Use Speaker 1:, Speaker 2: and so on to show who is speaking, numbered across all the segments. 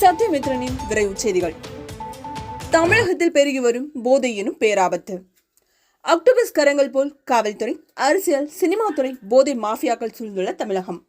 Speaker 1: சத்யமித்ரனின் விரைவு செய்திகள். தமிழகத்தில் பெருகி வரும் போதை எனும் பேராபத்து. அக்டோபஸ் கரங்கள் போல் காவல்துறை அரசியல் சினிமா துறை போதை மாஃபியாக்கள் சூழ்ந்துள்ள தமிழகம்.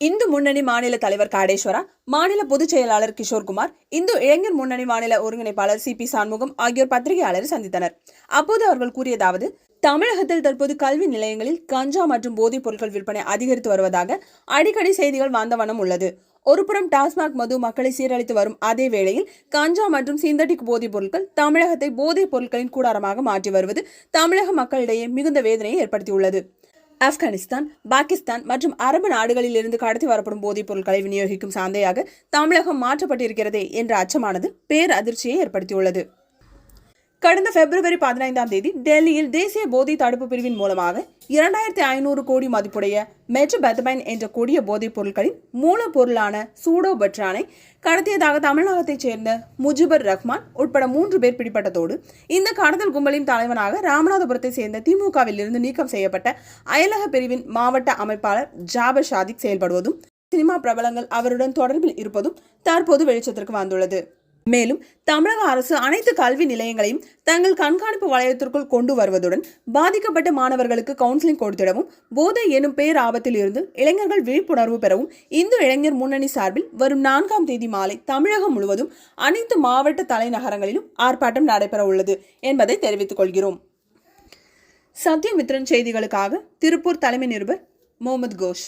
Speaker 1: இந்து முன்னணி மாநில தலைவர் காடேஸ்வரா மாநில பொதுச் செயலாளர் கிஷோர்குமார் இந்து இளைஞர் முன்னணி மாநில ஒருங்கிணைப்பாளர் சி பி சான்முகம் ஆகியோர் பத்திரிகையாளரை சந்தித்தனர். அப்போது அவர்கள் கூறியதாவது தமிழகத்தில் தற்போது கல்வி நிலையங்களில் கஞ்சா மற்றும் போதைப் பொருட்கள் விற்பனை அதிகரித்து வருவதாக அடிக்கடி செய்திகள் வந்தவனம் உள்ளது. ஒருபுறம் டாஸ்மாக் மது மக்களை சீரழித்து வரும் அதே வேளையில் கஞ்சா மற்றும் சிந்தட்டிக் போதைப் பொருட்கள் தமிழகத்தை போதைப் பொருட்களின் கூடாரமாக மாற்றி வருவது தமிழக மக்களிடையே மிகுந்த வேதனையை ஏற்படுத்தியுள்ளது. ஆப்கானிஸ்தான் பாகிஸ்தான் மற்றும் அரபு நாடுகளில் இருந்து கடத்தி வரப்படும் போதைப் பொருட்களை விநியோகிக்கும் சந்தையாக தமிழகம் மாற்றப்பட்டிருக்கிறதே என்ற அச்சமானது பேரதிர்ச்சியை ஏற்படுத்தியுள்ளது. கடந்த பிப்ரவரி பதினைந்தாம் தேதி டெல்லியில் தேசிய போதை தடுப்பு பிரிவின் மூலமாக இரண்டாயிரத்தி ஐநூறு கோடி மதிப்புடைய மெட்ரோபெத்தமைன் என்ற கொடிய போதைப் பொருட்களின் மூலப்பொருளான சூடோ சூடோபட்ரானை கடத்தியதாக தமிழகத்தைச் சேர்ந்த முஜிபர் ரஹ்மான் உட்பட மூன்று பேர் பிடிப்பட்டதோடு இந்த கடத்தல் கும்பலின் தலைவனாக ராமநாதபுரத்தை சேர்ந்த திமுகவில் இருந்து நீக்கம் செய்யப்பட்ட அயலக பிரிவின் மாவட்ட அமைப்பாளர் ஜாபர் ஷாதிக் செயல்படுவதும் சினிமா பிரபலங்கள் அவருடன் தொடர்பில் இருப்பதும் தற்போது வெளிச்சத்திற்கு வந்துள்ளது. மேலும் தமிழக அரசு அனைத்து கல்வி நிலையங்களையும் தங்கள் கண்காணிப்பு வளையத்திற்குள் கொண்டு வருவதுடன் பாதிக்கப்பட்ட மாணவர்களுக்கு கவுன்சிலிங் கொடுத்திடவும் போதை எனும் பேர் ஆபத்தில் இருந்து இளைஞர்கள் விழிப்புணர்வு பெறவும் இந்து இளைஞர் முன்னணி சார்பில் வரும் நான்காம் தேதி மாலை தமிழகம் முழுவதும் அனைத்து மாவட்ட தலைநகரங்களிலும் ஆர்ப்பாட்டம் நடைபெற உள்ளது என்பதை தெரிவித்துக் கொள்கிறோம். சத்யமித்ரன் செய்திகளுக்காக திருப்பூர் தலைமை நிருபர் முகமது கோஷ்.